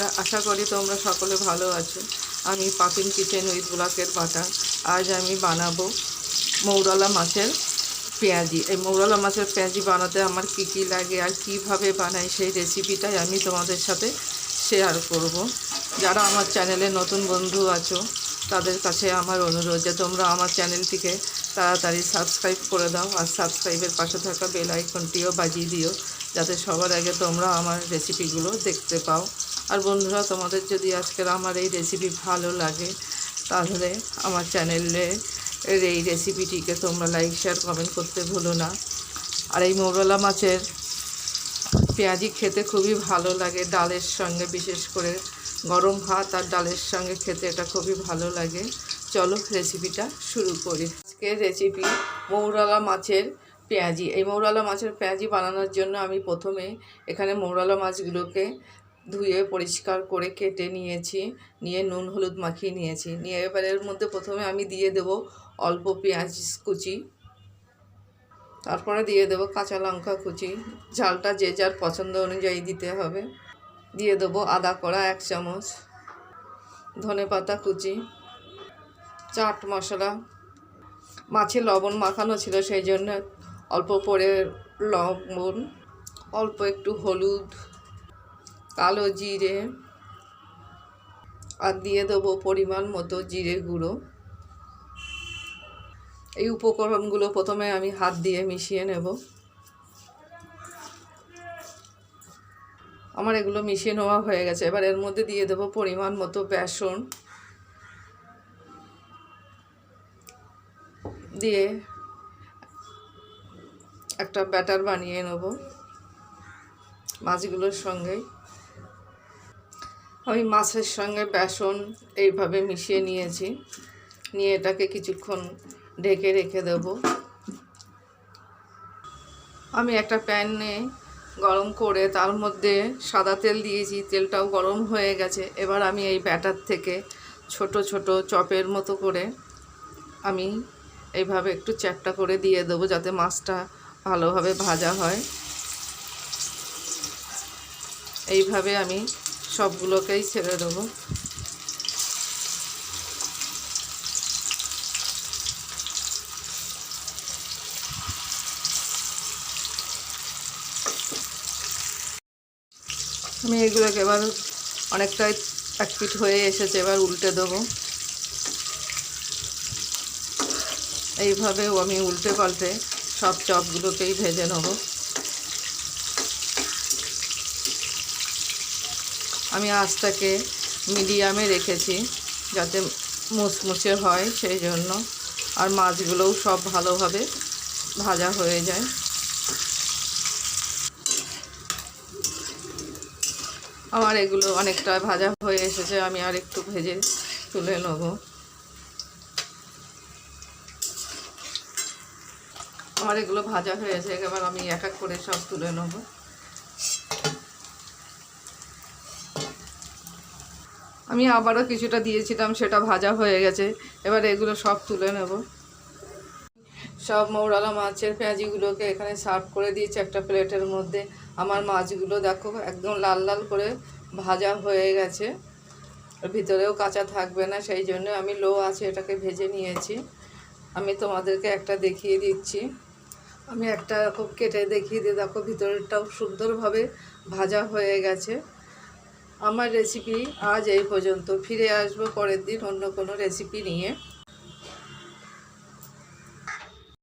বন্ধুরা, আশা করি তোমরা সকলে ভালো আছো। আমি পাপিন কিচেন উইথ ব্লকের বাটা আজ আমি বানাবো মৌরলা মাছের পেঁয়াজি। এই মৌরলা মাছের পেঁয়াজি বানাতে আমার কি কি লাগে আর কীভাবে বানাই সেই রেসিপিটাই আমি তোমাদের সাথে শেয়ার করব। যারা আমার চ্যানেলে নতুন বন্ধু আছো, তাদের কাছে আমার অনুরোধ যে তোমরা আমার চ্যানেলটিকে তাড়াতাড়ি সাবস্ক্রাইব করে দাও আর সাবস্ক্রাইবের পাশে থাকা বেল আইকনটিও বাজিয়ে দিও, যাতে সবার আগে তোমরা আমার রেসিপিগুলো দেখতে পাও। আর বন্ধুরা, তোমাদের যদি আজকের আমার এই রেসিপি ভালো লাগে, তাহলে আমার চ্যানেলে এর এই রেসিপিটিকে তোমরা লাইক শেয়ার কমেন্ট করতে ভুলো না। আর এই মোরলা মাছের পেঁয়াজি খেতে খুবই ভালো লাগে, ডালের সঙ্গে বিশেষ করে গরম ভাত আর ডালের সঙ্গে খেতে এটা খুবই ভালো লাগে। চলো রেসিপিটা শুরু করি। আজকে রেসিপি মৌরালা মাছের পেঁয়াজি। এই মৌরালা মাছের পেঁয়াজি বানানোর জন্য আমি প্রথমে এখানে মৌরালা মাছগুলোকে ধুয়ে পরিষ্কার করে কেটে নিয়েছি, নিয়ে নুন হলুদ মাখিয়ে নিয়েছি। নিয়ে এবার এর মধ্যে প্রথমে আমি দিয়ে দেব অল্প পেঁয়াজ কুচি, তারপরে দিয়ে দেবো কাঁচা লঙ্কা কুচি। ঝালটা যে যার পছন্দ অনুযায়ী দিতে হবে। দিয়ে দেবো আদা কড়া এক চামচ, ধনে পাতা কুচি, চাট মশলা। মাছে লবণ মাখানো ছিল সেই জন্য অল্প করে লবণ, অল্প একটু হলুদ কালো জিরে আর দিয়ে দেবো পরিমাণ মতো জিরে গুঁড়ো। এই উপকরণগুলো প্রথমে আমি হাত দিয়ে মিশিয়ে নেব। আমার এগুলো মিশিয়ে নেওয়া হয়ে গেছে। এবার এর মধ্যে দিয়ে দেবো পরিমাণ মতো বেসন। দিয়ে একটা ব্যাটার বানিয়ে নেব মাছগুলোর সঙ্গেই আমি মাছের সঙ্গে বেসন এইভাবে মিশিয়ে নিয়েছি। নিয়ে এটাকে কিছুক্ষণ ঢেকে রেখে দেব। আমি একটা প্যানে গরম করে তার মধ্যে সাদা তেল দিয়েছি, তেলটাও গরম হয়ে গেছে। এবার আমি এই ব্যাটার থেকে ছোট ছোট চপের মতো করে আমি এইভাবে একটু চ্যাপটা করে দিয়ে দেবো যাতে মাছটা ভালোভাবে ভাজা হয়। এইভাবে আমি সবগুলোকেই ছেড়ে দেবো। আমি এগুলোকে এবার অনেকটাই এক পিঠ হয়ে এসেছে, এবার উল্টে দেবো। এইভাবেও আমি উল্টে পাল্টে সব চপগুলোকেই ভেজে নেব। আমি আঁচটাকে মিডিয়ামে রেখেছি যাতে মুচমুচে হয় সেই জন্য। আর মাছগুলোও সব ভালোভাবে ভাজা হয়ে যায়। আমার এগুলো অনেকটা ভাজা হয়ে এসেছে, আমি আর একটু ভেজে তুলে নেব। আমার এগুলো ভাজা হয়েছে এবার আমি এক এক করে সব তুলে নেব। আমি আবারও কিছুটা দিয়েছিলাম, সেটা ভাজা হয়ে গেছে। এবার এগুলো সব তুলে নেব। সব মৌরালা মাছের পেঁয়াজিগুলোকে এখানে সার্ভ করে দিয়েছি একটা প্লেটের মধ্যে। আমার মাছগুলো দেখো, একদম লাল লাল করে ভাজা হয়ে গেছে। ভিতরেও কাঁচা থাকবে না, সেই জন্য আমি লো আছে এটাকে ভেজে নিয়েছি। আমি তোমাদেরকে একটা দেখিয়ে দিচ্ছি। আমি একটা এরকম কেটে দেখিয়ে দিয়ে দেখো ভিতরেরটাও সুন্দরভাবে ভাজা হয়ে গেছে। আমার রেসিপি আজ এই পর্যন্ত। ফিরে আসব পরের দিন অন্য কোনো রেসিপি নিয়ে।